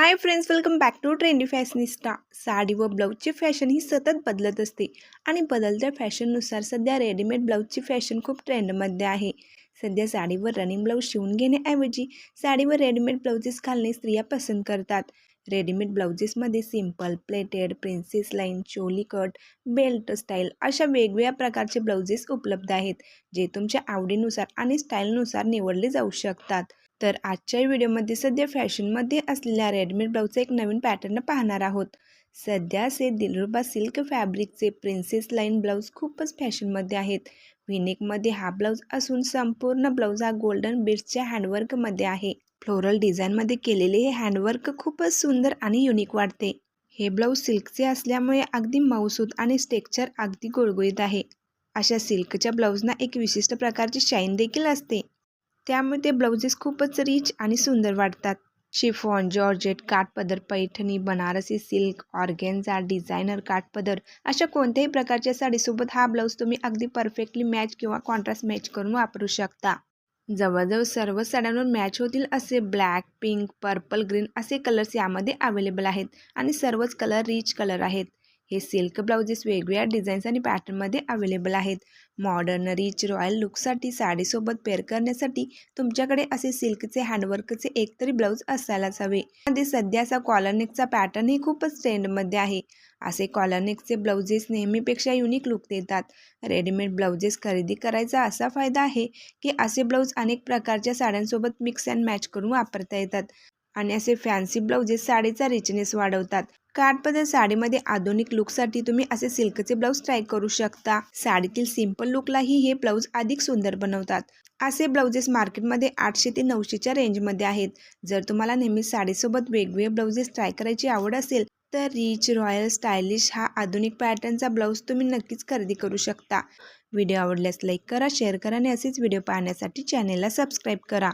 Hi friends welcome back to trendy fashionista sari व ब्लाऊजची fashion ही सतत बदलत असते आणि बदलत्या फॅशननुसार सध्या रेडीमेड ब्लाऊजची फॅशन खूप ट्रेंडमध्ये आहे. सध्या साडीवर रनिंग ब्लाऊज शिवून घेण्याऐवजी साडीवर रेडीमेड ब्लाऊजेस घालणे स्त्रिया पसंत करतात. Readymade ब्लाऊजेसमध्ये simple pleated princess line choli cut belt style अशा वेगवेगळ्या प्रकारचे ब्लाऊजेस उपलब्ध आहेत जे तुमच्या आवडीनुसार आणि स्टाईलनुसार निवडले जाऊ शकतात. तर आजच्या व्हिडिओमध्ये सध्या फॅशनमध्ये असलेल्या रेडीमेड ब्लाऊजचा एक नवीन पॅटर्न पाहणार आहोत. सध्या असे दिलरुबा सिल्क फॅब्रिकचे प्रिन्सेस लाईन ब्लाऊज खूपच फॅशनमध्ये आहेत. विनिकमध्ये हा ब्लाऊज असून संपूर्ण ब्लाऊज हा गोल्डन बीड्सच्या हँडवर्कमध्ये आहे. फ्लोरल डिझाईनमध्ये केलेले हे हँडवर्क खूपच सुंदर आणि युनिक वाटते. हे ब्लाऊज सिल्कचे असल्यामुळे अगदी मऊसूत आणि स्टेक्चर अगदी गुळगुळीत आहे. अशा सिल्कच्या ब्लाऊजना एक विशिष्ट प्रकारची शाईन देखील असते. त्यामुळे ते ब्लाउजेस खूपच रिच आणि सुंदर वाटतात. Chiffon georgette काठपदर Paithani Banarasi silk organza designer काठपदर अशा कोणत्याही प्रकारच्या साडीसोबत हा ब्लाऊज तुम्ही अगदी परफेक्टली मॅच किंवा कॉन्ट्रास्ट मॅच करून वापरू शकता. जवळजवळ सर्व साड्यांवर मॅच होतील असे ब्लॅक पिंक पर्पल ग्रीन असे कलर्स यामध्ये अवेलेबल आहेत आणि सर्वच कलर रिच कलर आहेत. हे सिल्क ब्लाउजेस वेगवेगळ्या डिझाईन्स आणि पॅटर्नमध्ये अवेलेबल आहेत. मॉडर्न रिच रॉयल लुकसाठी साडीसोबत पेअर करण्यासाठी तुमच्याकडे असे सिल्कचे हँडवर्कचे एकतरी ब्लाऊज असायलाच हवे. मध्ये सध्या असा कॉलरनेकचा पॅटर्नही खूपच ट्रेंडमध्ये आहे. असे कॉलरनेकचे ब्लाउजेस नेहमीपेक्षा युनिक लुक देतात. रेडीमेड ब्लाउजेस खरेदी करायचा असा फायदा आहे की असे ब्लाऊज अनेक प्रकारच्या साड्यांसोबत मिक्स अँड मॅच करून वापरता येतात. आणि असे फॅन्सी ब्लाउजेस साडीचा रिचनेस वाढवतात. काठपदर साडीमध्ये आधुनिक लुकसाठी तुम्ही असे सिल्कचे ब्लाऊज ट्राय करू शकता. साडीतील सिंपल लुकलाही हे ब्लाऊज अधिक सुंदर बनवतात. असे ब्लाउजेस मार्केटमध्ये आठशे ते नऊशेच्या रेंजमध्ये आहेत. जर तुम्हाला नेहमी साडीसोबत वेगवेगळे ब्लाउजेस ट्राय करायची आवड असेल तर रिच रॉयल स्टायलिश हा आधुनिक पॅटर्नचा ब्लाऊज तुम्ही नक्कीच खरेदी करू शकता. व्हिडिओ आवडल्यास लाईक करा शेअर करा आणि असेच व्हिडिओ पाहण्यासाठी चॅनेलला सबस्क्राईब करा.